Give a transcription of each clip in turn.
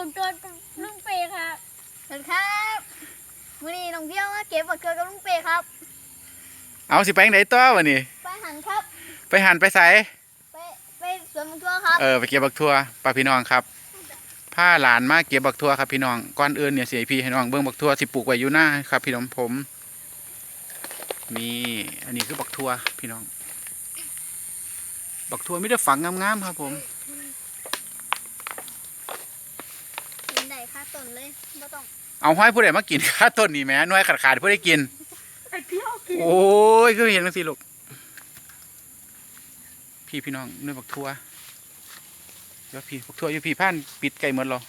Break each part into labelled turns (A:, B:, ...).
A: วัสดีครับวันนี้น้องเที่ยวมาเก็บบักเกลือกับลุงเปครับ
B: เอาสิไปไหนตัววะนี่
A: ไปหันครับ
B: ไปหันไปใส่
A: ไปไปสวนบักทั่วครับ
B: เออไปเก็บบักทั่วป้าพี่น้องครับพาหลานมาเก็บบักทั่วครับพี่น้องก่อนอื่นเนี่ยเสียพี่ให้น้องเบิ่งบักทั่วสิปลูกไว้อยู่หน้าครับ พี่น้องผมมีอันนี้คือบักทั่วพี่น้อง บักทั่วไมแต่ได้ฝังงามๆครับ ผม
A: กินได้ค่า ต้นเลยไม่ต้อง
B: เอาห้อยผู้ใดมากินข้าต้นนี่แหม่หน่วยขาดขาดๆผู้ใดกิน
C: ไอ้เที่ยวกิน
B: โอ้ยคือเห็นจังสิลูก พี่พี่น้องหน่วยบักทั่วเดี๋ยวพี่บักทั่วอยู่พี่ผ่านปิดไก่หมดหรอ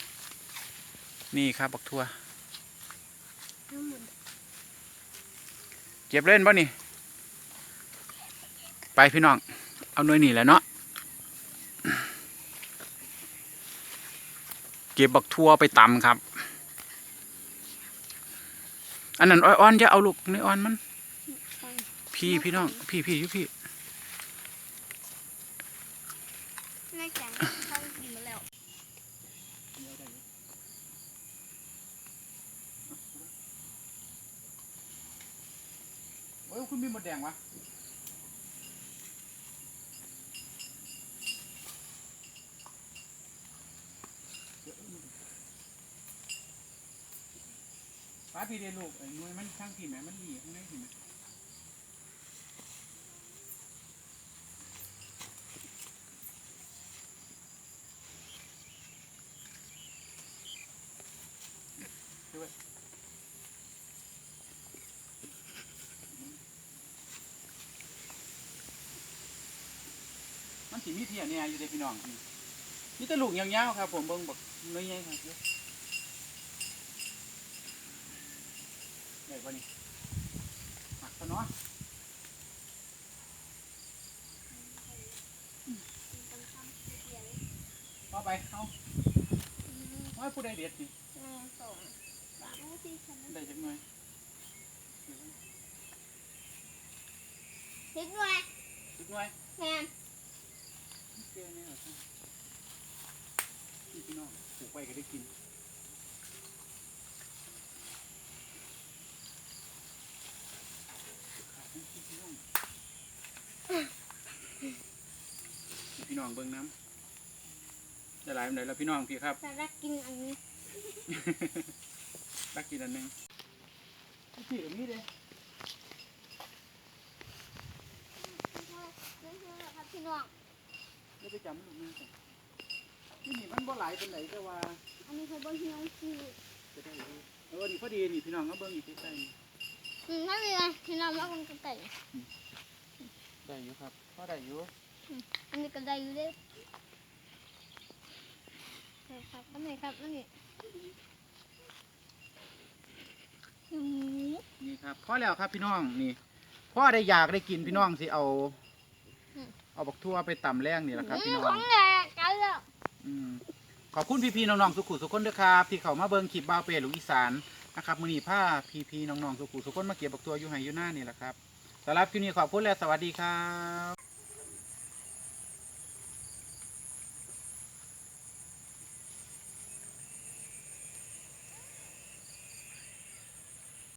B: นี่ครับบักทั่ว
A: น้ำมัน
B: เก็บเล่นป่ะนี่ ไปพี่น้อง เอาหน่วยนี่แหละเนาะ เก็บบักทั่วไปตำครับ อันนั้นอ้อนๆจะเอาลูกในอ้อนมัน พี่พี่น้อง พี่พี่ยู่พี่
A: เฮ้
B: ยคุณมีหมดแดงวะาพี่เรียลูกไอ้น่วยมันข้างพี่แม่มันมีข้างในพี่แม่ด้วยมันสีมีเทียเนี่ยอยู่ในพี่น้องนี่นี่ลูกยาวๆครับ ผมเบิ่งบักน้อยใหญ่ครับเยอะได้ปะนี่หักซะเนาะเอาไปเอาเอาให้ผู้ใดเด็ดนี่
A: หนึ่งสองสามสี่ห้า
B: ได้จักหน่อย
A: พริกหน่อย
B: จักหน่อย
A: แงน
B: เกลือเนี่ยเหรอครับนี่พี่น้องปลูกไปก็ได้กิน น้องเบิ่งน้ำจะหลายมันไหนแล้วพี่น้องพี่ครับ
A: แต่รักกินอันนี้
B: รักกินอันหนึงพี่กับนี่เลย
A: ครับพี่น้อง
B: เดี๋ยวไปจำมันลูกนึงก่อนนี่นี่มันบ่หลายเป็นไหนแต่ว่า
A: อันนี้คือบ่เหี่ยวคือ
B: จะได้อยู่เออนี่พอดีนี่พี่น้องก็เบิ่งอยู่ใกล้ๆนี่
A: อืมนั่นเลยนะพี่น้องว่ามันก็ได้
B: ได้อยู่ครับพอได้อยู่
A: อันนี้ก็ได้อยู่เด้ใช่ครับอันนี้ครับอันนี้อืม
B: นี่ครับพอแล้วครับพี่น้องนี่พ่อได้อยากได้กินพี่น้องสิเอาเอาบักทั่วไปตำแรงนี่แหละครับพี่น้อ
A: ข
B: ง
A: องแหลกกันแล้ว
B: อืมขอบคุณพี่ๆน้องๆสุขุสุขคนด้วยครับที่เขามาเบิ่งคลิปบ้าวเปรลูกอีสานนะครับมื้อนี้พาพี่ๆน้องๆสุขุสุขคนมาเก็บบักทั่วอยู่ไห้อยู่หน้านี่แหละครับสำหรับคลิปนี้ขอบคุณและสวัสดีครับ